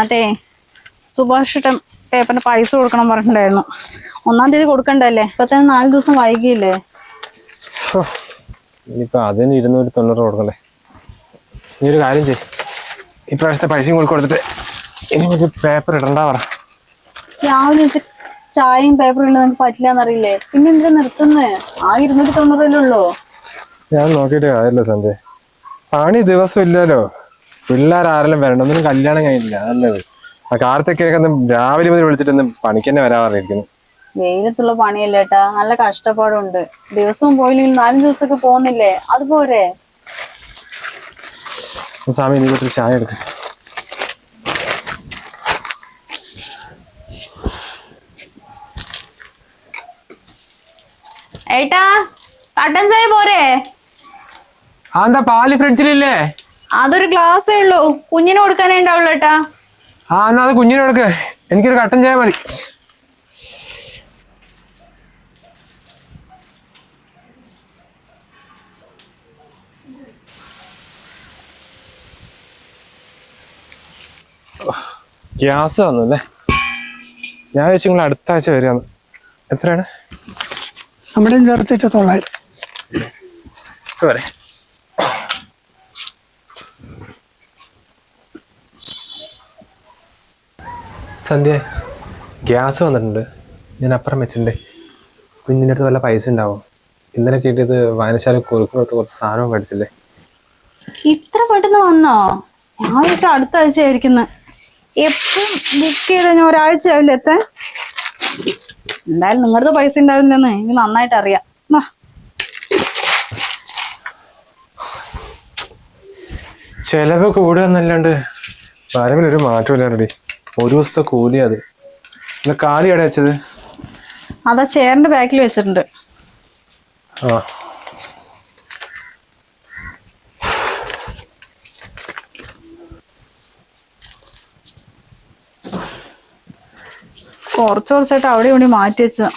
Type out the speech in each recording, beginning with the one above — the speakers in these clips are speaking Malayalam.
അതെ. സുഭാഷ് ടം പേപ്പറിന് പൈസ കൊടുക്കണം പറഞ്ഞിട്ടുണ്ടായിരുന്നു. ഒന്നാം തീയതി കൊടുക്കണ്ടല്ലേ? ഇപ്പൊ തന്നെ നാല് ദിവസം വൈകിയില്ലേ? ഇനിയിപ്പോ അതിന് ഇരുന്നൂറ്റി തൊണ്ണൂറ് കൊടുക്കണ്ടേ? നീ ഒരു കാര്യം ചെയ് ഇപ്രാവശ്യത്തെ പൈസയും കൂടി കൊടുത്തിട്ട് ഇനി പേപ്പർ ഇടണ്ട പറ. രാവിലെ ചായയും പേപ്പറും ഇല്ല നമുക്ക് പറ്റില്ല എന്നറിയില്ലേ പിന്നെ എന്തിനാ നിർത്തുന്നേ? ആ ഇരുന്നൂറ്റി തൊണ്ണൂറല്ലേ ഞാൻ നോക്കിയിട്ട് കാര്യമില്ല സന്ധ്യ. പണി ദിവസം ഇല്ലല്ലോ പിള്ളേർ ആരെല്ലാം വരണം? ഒന്നും കല്യാണം കഴിഞ്ഞില്ല. നല്ലത് ആ കാലത്തൊക്കെ ഒന്ന് രാവിലെ മുതൽ വിളിച്ചിട്ടൊന്നും പണിക്ക് തന്നെ വരാൻ പറഞ്ഞിരിക്കുന്നു വെയിലത്തുള്ള പണിയല്ലേ ഏട്ടാ? നല്ല കഷ്ടപ്പാടുണ്ട്. ദിവസവും പോയില്ലെങ്കിൽ നാലഞ്ച് ദിവസമൊക്കെ പോകുന്നില്ലേ? അതുപോരെ സ്വാമി നീ വീട്ടിൽ ചായ എടുക്ക. ഏട്ടാ കട്ടൻ ചായ പോരെ? ആ എന്താ പാൽ ഫ്രിഡ്ജിലില്ലേ? അതൊരു ഗ്ലാസ്സേ ഉള്ളൂ. കുഞ്ഞിന് കൊടുക്കാനേ ഉണ്ടാവുള്ളൂ ഏട്ടാ ആ എന്നാ അത് കുഞ്ഞിനെ എടുക്ക് എനിക്കൊരു കട്ടൻ ചായ മതി. ഗ്യാസ് വന്നു അല്ലേ ഞാൻ വെച്ച് നിങ്ങൾ അടുത്ത ആഴ്ച വരികയാണ്. എത്രയാണ്? നമ്മുടെ ചേർത്തിട്ട് തൊള്ളായിരം. വരെ. സന്ധ്യ ഗ്യാസ് വന്നിട്ടുണ്ട്. ഞാൻ അപ്പുറം വെച്ചിട്ടുണ്ട്. കുഞ്ഞിന്റെ അടുത്ത് വല്ല പൈസ ഉണ്ടാവും. ഇന്നലെ കിട്ടിയത് വായനശാല കുറുക്കിനടുത്ത് കുറച്ച് സാധനം മേടിച്ചില്ലേ? ഇത്ര പെട്ടെന്ന് വന്നോ? ഞാൻ അടുത്ത ആഴ്ച ആയിരിക്കുന്നു. എപ്പോഴും ബുക്ക് ചെയ്ത് ഞാൻ ഒരാഴ്ച ആവില്ല എത്താൻ? എന്തായാലും നിങ്ങളുടെ പൈസ ഉണ്ടാവില്ലെന്ന്. എനിക്ക് നന്നായിട്ട് അറിയാം. ചെലവ് കൂടുക എന്നല്ലാണ്ട് വരവിലൊരു മാറ്റമില്ലാണ്ടി ഒരു ദിവസത്തെ കൂലി അത്. കാലി എവിടെ വെച്ചത്? അതാ ചേറിന്റെ ബാക്കിൽ വെച്ചിട്ടുണ്ട്. ആ. കുറച്ച് കുറച്ചായിട്ട് അവിടെ ഇവിടെ മാറ്റി വെച്ചതാ.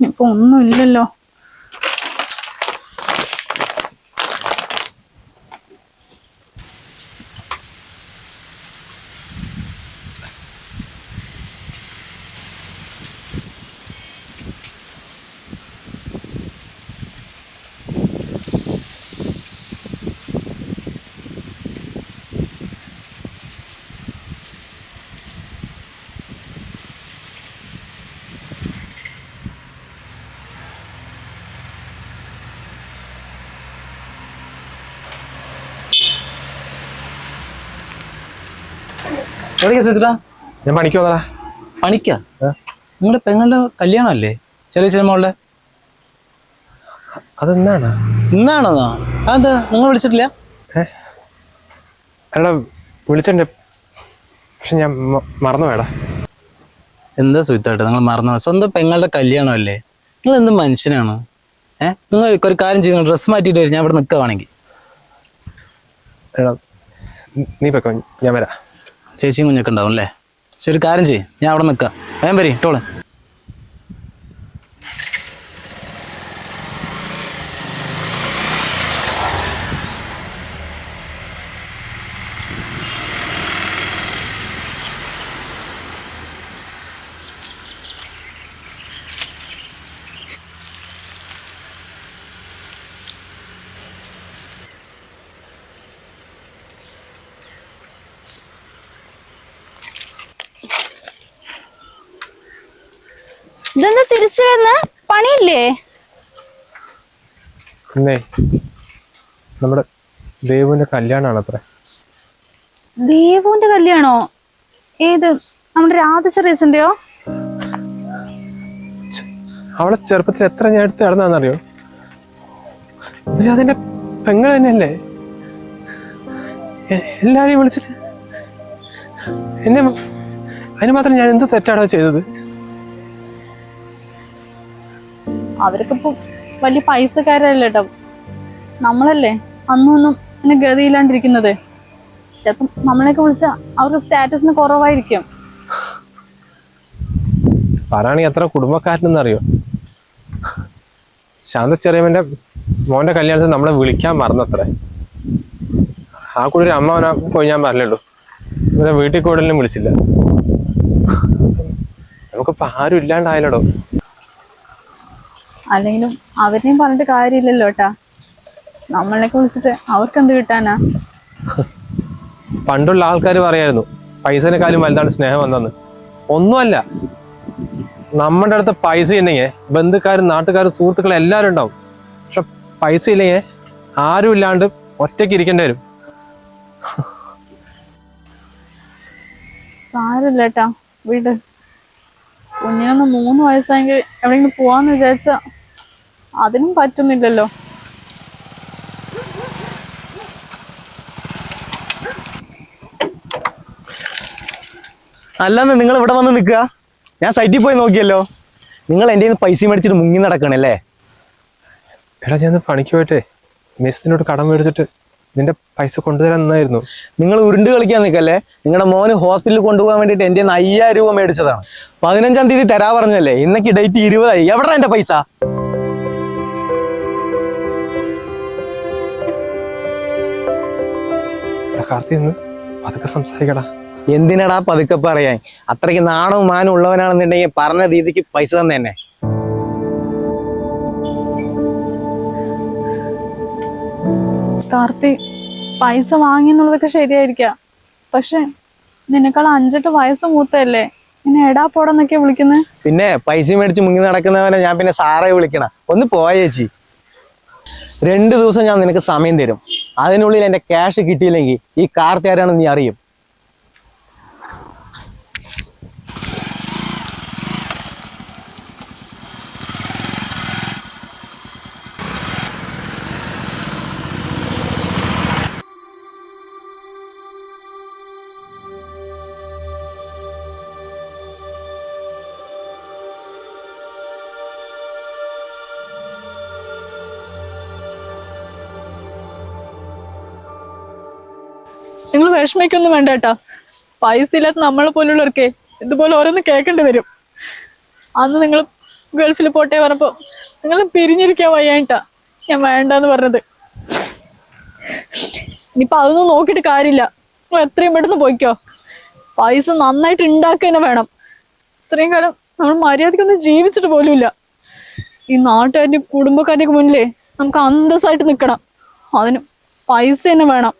ഇപ്പൊ ഒന്നും ഇല്ലല്ലോ. എവിടേക്കാ സുചിത്ര? ഞാൻ പണിക്ക് വന്നടാ പണിക്കാ? നിങ്ങളുടെ പെങ്ങളുടെ കല്യാണമല്ലേ? ചെറിയ മോളുടെ? അതെന്താണ് ഇന്നാണോ അതെന്താ? നിങ്ങൾ വിളിച്ചിട്ടില്ല? എടാ വിളിച്ചിട്ടുണ്ട് പക്ഷെ ഞാൻ മറന്നു വേടാ എന്താ സുഹൃത്തായിട്ട് നിങ്ങൾ മറന്നു സ്വന്തം പെങ്ങളുടെ കല്യാണമല്ലേ? നിങ്ങൾ എന്ത് മനുഷ്യനാണ്? ഏഹ് നിങ്ങൾ ഒരു കാര്യം ചെയ്യുന്നു ഡ്രസ്സ് മാറ്റിയിട്ട് വരും ഞാൻ ഇവിടെ നിൽക്കുകയാണെങ്കിൽ നീ പൊക്കോ ഞാൻ വരാം. ചേച്ചിയും കുഞ്ഞൊക്കെ ഉണ്ടാവും അല്ലേ? ശരി കാര്യം ചെയ്യും. ഞാൻ അവിടെ നിൽക്കാം വേഗം വരി ടോൾ തിരിച്ചു വന്ന് പണിയില്ലേ? പിന്നെ നമ്മുടെ ദേവുവിന്റെ കല്യാണമാണ് അത്ര ദേവുവിന്റെ കല്യാണോ? ഏത് നമ്മുടെ രാധ ചെറിയച്ചന്റെയോ അവളെ ചെറുപ്പത്തിൽ എത്ര ഞാൻ എടുത്ത് നടന്നറിയോ അതിന്റെ പെങ്ങൾ തന്നെയല്ലേ? എല്ലാരെയും വിളിച്ചിട്ട് എന്നെ അതിന് മാത്രം ഞാൻ എന്ത് തെറ്റാണോ ചെയ്തത്? അവരൊക്കെ ഇപ്പൊ വലിയ പൈസക്കാരല്ലേ കേട്ടോ നമ്മളല്ലേ അന്നൊന്നും ഇങ്ങനെ ഗതിയില്ലാണ്ടിരിക്കുന്നത്. ചിലപ്പം നമ്മളെയൊക്കെ വിളിച്ച അവർക്ക് സ്റ്റാറ്റസിന് കുറവായിരിക്കും. പറയുകയാണെങ്കിൽ അത്ര കുടുംബക്കാരനെന്ന് അറിയോ ശാന്ത ചെറിയമ്മന്റെ മോന്റെ കല്യാണത്തിന് നമ്മളെ വിളിക്കാൻ മറന്നത്രേ. ആ കൂടി ഒരു അമ്മാവനാ പോയി ഞാൻ പറഞ്ഞുള്ളൂ ഇവരെ വീട്ടിൽ കൂടുതലും വിളിച്ചില്ല. നമുക്കിപ്പോ ആരും ഇല്ലാണ്ടായാലോടോ അല്ലെങ്കിലും അവരെയും പറഞ്ഞിട്ട് കാര്യമില്ലല്ലോ ഏട്ടാ നമ്മളെയൊക്കെ വിളിച്ചിട്ട് അവർക്ക് എന്ത് കിട്ടാനാ? പണ്ടുള്ള ആൾക്കാർ പറയായിരുന്നു പൈസനെക്കാളും വലുതാണ് സ്നേഹം വന്നെന്ന് ഒന്നുമല്ല നമ്മുടെ അടുത്ത് പൈസ ഉണ്ടെങ്കിൽ ബന്ധുക്കാരും നാട്ടുകാരും സുഹൃത്തുക്കളും എല്ലാവരും ഉണ്ടാവും. പക്ഷെ പൈസ ഇല്ലെങ്കിൽ ആരും ഇല്ലാണ്ട് ഒറ്റയ്ക്ക് ഇരിക്കേണ്ടി വരും. സാരമില്ല ഏട്ടാ വീട്. കുഞ്ഞിനൊന്ന് മൂന്ന് വയസ്സായെങ്കിൽ എവിടെയെങ്കിലും പോവാന്ന് വിചാരിച്ച അതിനും പറ്റുന്നില്ലല്ലോ. അല്ലാന്ന് നിങ്ങൾ ഇവിടെ വന്ന് നിൽക്കുക. ഞാൻ സൈറ്റിൽ പോയി നോക്കിയല്ലോ. നിങ്ങൾ എന്റെ നിന്ന് പൈസ മേടിച്ചിട്ട് മുങ്ങി നടക്കണല്ലേ എടാ ഞാൻ പണിക്ക് പോയിട്ടേ. മെസ്സിനോട് കടം മേടിച്ചിട്ട് നിന്റെ പൈസ കൊണ്ടുതരാൻ നന്നായിരുന്നു. നിങ്ങൾ ഉരുണ്ട് കളിക്കാൻ നിൽക്കല്ലേ? നിങ്ങളുടെ മോന് ഹോസ്പിറ്റലിൽ കൊണ്ടുപോകാൻ വേണ്ടിയിട്ട് എന്റെ അയ്യായിരം രൂപ മേടിച്ചതാണ്. പതിനഞ്ചാം തീയതി തരാ പറഞ്ഞല്ലേ? ഇന്നേക്ക് ഡേറ്റ് ഇരുപതായി. എവിടെ എന്റെ പൈസ? കാർത്തി നിന്ന് പതുക്കെ സംസാരിക്കടാ. എന്തിനടാ പതുക്കെ പറയാൻ? അത്രയ്ക്ക് നാണവും മാനും ഉള്ളവനാണെന്നുണ്ടെങ്കിൽ പറഞ്ഞ രീതിക്ക് പൈസ തന്നെ തന്നെ കാർത്തി പൈസ വാങ്ങി എന്നുള്ളതൊക്കെ ശരിയായിരിക്കാം. പക്ഷെ നിന്നെക്കാൾ അഞ്ചെട്ട് വയസ്സ് മൂത്തല്ലേ പിന്നെ എടാ പോടെന്നൊക്കെ വിളിക്കുന്നത് പിന്നെ പൈസ മേടിച്ച് മുങ്ങി നടക്കുന്നവനെ ഞാൻ പിന്നെ സാറെ വിളിക്കണ. ഒന്ന് പോയേച്ചി രണ്ടു ദിവസം ഞാൻ നിനക്ക് സമയം തരും. അതിനുള്ളിൽ എന്റെ ക്യാഷ് കിട്ടിയില്ലെങ്കിൽ ഈ കാർത്തി ആരാണെന്ന് നീ അറിയും. നിങ്ങൾ വിഷമിക്കൊന്നും വേണ്ട കേട്ടാ. പൈസ ഇല്ലാത്ത നമ്മളെ പോലുള്ളവർക്കേ ഇതുപോലെ ഓരോന്ന് കേൾക്കേണ്ടി വരും. അന്ന് നിങ്ങൾ ഗൾഫിൽ പോട്ടെ പറഞ്ഞപ്പോ നിങ്ങൾ പിരിഞ്ഞിരിക്കാൻ വയ്യായിട്ടാ ഞാൻ വേണ്ടെന്ന് പറഞ്ഞത്. ഇനിയിപ്പൊ അതൊന്നും നോക്കിയിട്ട് കാര്യമില്ല. നിങ്ങൾ എത്രയും പെട്ടെന്ന് പോയിക്കോ. പൈസ നന്നായിട്ട് ഉണ്ടാക്കുക തന്നെ വേണം. ഇത്രയും കാലം നമ്മൾ മര്യാദക്കൊന്നും ജീവിച്ചിട്ട് പോലുമില്ല. ഈ നാട്ടുകാരുടെയും കുടുംബക്കാരുടെയൊക്കെ മുന്നിലേ നമുക്ക് അന്തസ്സായിട്ട് നിൽക്കണം. അതിന് പൈസ തന്നെ വേണം.